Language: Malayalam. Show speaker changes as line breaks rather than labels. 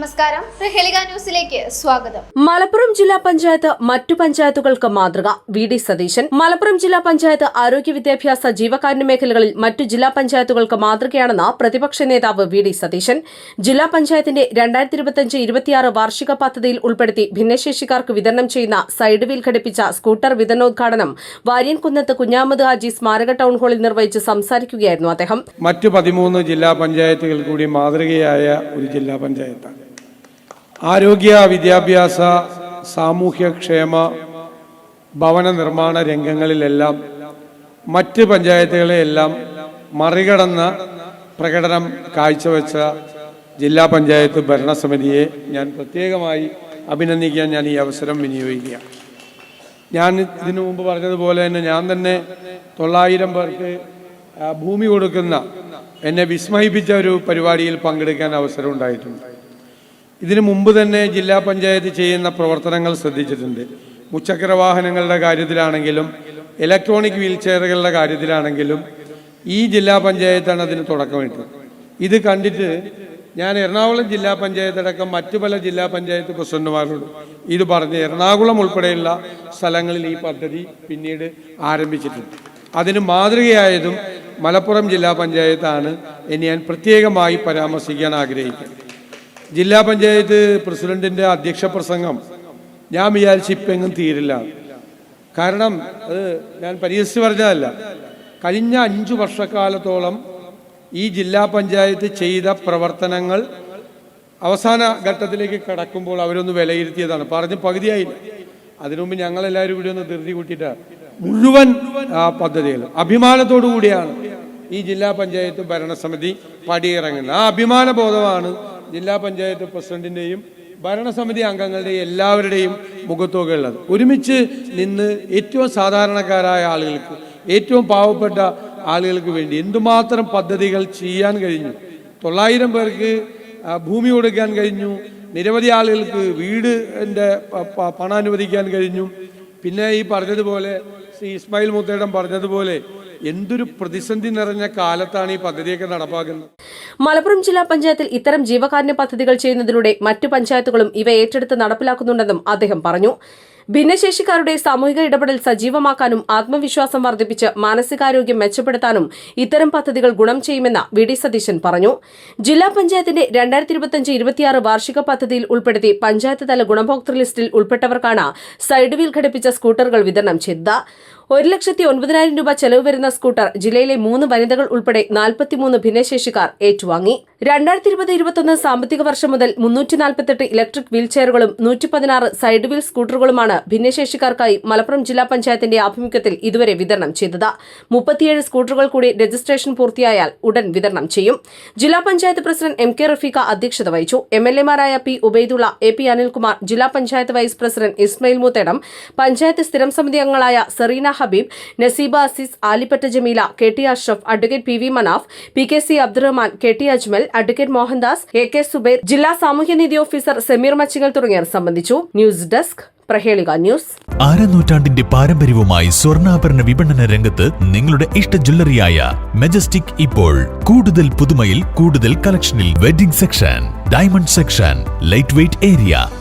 നമസ്കാരം. പ്രഹേളിക ന്യൂസിലേക്ക് സ്വാഗതം.
മലപ്പുറം ജില്ലാ പഞ്ചായത്ത് മറ്റു പഞ്ചായത്തുകൾക്ക് മാതൃക വി ഡി സതീശൻ. മലപ്പുറം ജില്ലാ പഞ്ചായത്ത് ആരോഗ്യ വിദ്യാഭ്യാസ ജീവകാരുണ്യ മേഖലകളിൽ മറ്റു ജില്ലാ പഞ്ചായത്തുകൾക്ക് മാതൃകയാണെന്ന് പ്രതിപക്ഷ നേതാവ് വി ഡി സതീശൻ. ജില്ലാ പഞ്ചായത്തിന്റെ രണ്ടായിരത്തി ഇരുപത്തിയഞ്ച് ഇരുപത്തിയാറ് വാർഷിക പദ്ധതിയിൽ ഉൾപ്പെടുത്തി ഭിന്നശേഷിക്കാർക്ക് വിതരണം ചെയ്യുന്ന സൈഡ് വീൽ ഘടിപ്പിച്ച സ്കൂട്ടർ വിതരണോദ്ഘാടനം വാര്യൻകുന്നത്ത് കുഞ്ഞാമത് ഹാജി സ്മാരക ടൗൺ ഹാളിൽ നിർവഹിച്ച് സംസാരിക്കുകയായിരുന്നു അദ്ദേഹം.
മറ്റു പതിമൂന്ന് ജില്ലാ പഞ്ചായത്തുകൾ കൂടി മാതൃകയായ ഒരു ജില്ലാ പഞ്ചായത്താണ്. ആരോഗ്യ വിദ്യാഭ്യാസ സാമൂഹ്യക്ഷേമ ഭവന നിർമ്മാണ രംഗങ്ങളിലെല്ലാം മറ്റ് പഞ്ചായത്തുകളെയെല്ലാം മറികടന്ന പ്രകടനം കാഴ്ചവെച്ച ജില്ലാ പഞ്ചായത്ത് ഭരണസമിതിയെ ഞാൻ പ്രത്യേകമായി അഭിനന്ദിക്കാൻ ഞാൻ ഈ അവസരം വിനിയോഗിക്കുക ഞാൻ ഇതിനു മുമ്പ് പറഞ്ഞതുപോലെ തന്നെ ഞാൻ തന്നെ തൊള്ളായിരം പേർക്ക് ഭൂമി കൊടുക്കുന്ന എന്നെ വിസ്മയിപ്പിച്ച ഒരു പരിപാടിയിൽ പങ്കെടുക്കാൻ അവസരം ഉണ്ടായിട്ടുണ്ട്. ഇതിനു മുമ്പ് തന്നെ ജില്ലാ പഞ്ചായത്ത് ചെയ്യുന്ന പ്രവർത്തനങ്ങൾ ശ്രദ്ധിച്ചിട്ടുണ്ട്. മുച്ചക്ര വാഹനങ്ങളുടെ കാര്യത്തിലാണെങ്കിലും ഇലക്ട്രോണിക് വീൽ ചെയറുകളുടെ കാര്യത്തിലാണെങ്കിലും ഈ ജില്ലാ പഞ്ചായത്താണ് അതിന് തുടക്കമിട്ടത്. ഇത് കണ്ടിട്ട് ഞാൻ എറണാകുളം ജില്ലാ പഞ്ചായത്ത് അടക്കം മറ്റു പല ജില്ലാ പഞ്ചായത്ത് പ്രസിഡന്റുമാരോട് ഇത് പറഞ്ഞ് എറണാകുളം ഉൾപ്പെടെയുള്ള സ്ഥലങ്ങളിൽ ഈ പദ്ധതി പിന്നീട് ആരംഭിച്ചിട്ടുണ്ട്. അതിന് മാതൃകയായതും മലപ്പുറം ജില്ലാ പഞ്ചായത്താണ്. എന്ന് ഞാൻ പ്രത്യേകമായി പരാമർശിക്കാൻ ആഗ്രഹിക്കുന്നു. ജില്ലാ പഞ്ചായത്ത് പ്രസിഡന്റിന്റെ അധ്യക്ഷ പ്രസംഗം ഞാൻ വിചാരിച്ച് ഇപ്പം എങ്ങും തീരില്ല. കാരണം അത് ഞാൻ പരിഹസിച്ച് പറഞ്ഞതല്ല. കഴിഞ്ഞ അഞ്ചു വർഷക്കാലത്തോളം ഈ ജില്ലാ പഞ്ചായത്ത് ചെയ്ത പ്രവർത്തനങ്ങൾ അവസാന ഘട്ടത്തിലേക്ക് കടക്കുമ്പോൾ അവരൊന്ന് വിലയിരുത്തിയതാണ്. പറഞ്ഞ് പകുതിയായില്ല. അതിനുമുമ്പ് ഞങ്ങളെല്ലാവരും കൂടി ഒന്ന് ധൃതി കൂട്ടിയിട്ട്. മുഴുവൻ പദ്ധതികൾ. അഭിമാനത്തോടു കൂടിയാണ്. ഈ ജില്ലാ പഞ്ചായത്ത് ഭരണസമിതി പടിയിറങ്ങുന്നത്. ആ അഭിമാന ബോധമാണ് ജില്ലാ പഞ്ചായത്ത് പ്രസിഡന്റിന്റെയും ഭരണസമിതി അംഗങ്ങളുടെയും എല്ലാവരുടെയും മുഖത്തുകയുള്ളത് ഒരുമിച്ച് നിന്ന് ഏറ്റവും സാധാരണക്കാരായ ആളുകൾക്ക് ഏറ്റവും പാവപ്പെട്ട ആളുകൾക്ക് വേണ്ടി എന്തുമാത്രം പദ്ധതികൾ ചെയ്യാൻ കഴിഞ്ഞു? തൊള്ളായിരം പേർക്ക് ഭൂമി കൊടുക്കാൻ കഴിഞ്ഞു. നിരവധി ആളുകൾക്ക് വീട് എന്റെ പണം അനുവദിക്കാൻ കഴിഞ്ഞു. പിന്നെ ഈ പറഞ്ഞതുപോലെ ശ്രീ ഇസ്മായിൽ മുത്തേടം പറഞ്ഞതുപോലെ എന്തൊരു പ്രതിസന്ധി നിറഞ്ഞ കാലത്താണ് ഈ പദ്ധതിയൊക്കെ നടപ്പാക്കുന്നത്?
മലപ്പുറം ജില്ലാ പഞ്ചായത്തിൽ ഇത്തരം ജീവകാരുണ്യ പദ്ധതികൾ ചെയ്യുന്നതിലൂടെ മറ്റു പഞ്ചായത്തുകളും ഇവ ഏറ്റെടുത്ത് നടപ്പിലാക്കുന്നുണ്ടെന്നും അദ്ദേഹം പറഞ്ഞു. ഭിന്നശേഷിക്കാരുടെ സാമൂഹിക ഇടപെടൽ സജീവമാക്കാനും ആത്മവിശ്വാസം വർദ്ധിപ്പിച്ച് മാനസികാരോഗ്യം മെച്ചപ്പെടുത്താനും ഇത്തരം പദ്ധതികൾ ഗുണം ചെയ്യുമെന്ന് വി ഡി സതീശൻ പറഞ്ഞു. ജില്ലാ പഞ്ചായത്തിന്റെ രണ്ടായിരത്തി ഇരുപത്തിയഞ്ച് ഇരുപത്തിയാറ് വാർഷിക പദ്ധതിയിൽ ഉൾപ്പെടുത്തി പഞ്ചായത്ത് തല ഗുണഭോക്തൃ ലിസ്റ്റിൽ ഉൾപ്പെട്ടവർക്കാണ് സൈഡ് വീൽ ഘടിപ്പിച്ച സ്കൂട്ടറുകൾ വിതരണം ചെയ്തത്. ഒരു ലക്ഷത്തി ഒൻപതിനായിരം രൂപ ചെലവ് വരുന്ന സ്കൂട്ടർ ജില്ലയിലെ മൂന്ന് വനിതകൾ ഉൾപ്പെടെ നാൽപ്പത്തിമൂന്ന് ഭിന്നശേഷിക്കാർ ഏറ്റുവാങ്ങി. രണ്ടായിരത്തി ഇരുപത് ഇരുപത്തൊന്ന് സാമ്പത്തിക വർഷം മുതൽ മുന്നൂറ്റി നാൽപ്പത്തെട്ട് ഇലക്ട്രിക് വീൽ ചെയറുകളും നൂറ്റി പതിനാറ് സൈഡ് വീൽ സ്കൂട്ടറുകളുമാണ് ഭിന്നശേഷിക്കാർക്കായി മലപ്പുറം ജില്ലാ പഞ്ചായത്തിന്റെ ആഭിമുഖ്യത്തിൽ ഇതുവരെ വിതരണം ചെയ്തത്. മുപ്പത്തിയേഴ് സ്കൂട്ടറുകൾ കൂടി രജിസ്ട്രേഷൻ പൂർത്തിയായാൽ ഉടൻ വിതരണം ചെയ്യും. ജില്ലാ panchayat president M K Rafeeqa അധ്യക്ഷത വഹിച്ചു. M L എമാരായ P Ubaidulla A P Anilkumar ജില്ലാ പഞ്ചായത്ത് വൈസ് പ്രസിഡന്റ് ഇസ്മയിൽ മൂത്തേടം പഞ്ചായത്ത് സ്ഥിരം സമിതി അംഗങ്ങളായ Sereena Habeeb Naseeba Azeez Alippatta Jameela K T Ashraf advocate P V Manaf P K C Abdurahman K T Ajmal advocate Mohandas A K Subair ജില്ലാ സാമൂഹ്യനീതി ഓഫീസർ സമീർ മച്ചിങ്ങൽ തുടങ്ങിയവർ സംബന്ധിച്ചു. News desk Prahelika news.
പാരമ്പര്യവുമായി സ്വർണാഭരണ വിപണന രംഗത്ത് നിങ്ങളുടെ ഇഷ്ട ജ്വല്ലറിയായ മെജസ്റ്റിക് ഇപ്പോൾ കൂടുതൽ പുതുമയിൽ കൂടുതൽ കളക്ഷനിൽ wedding section diamond section light weight area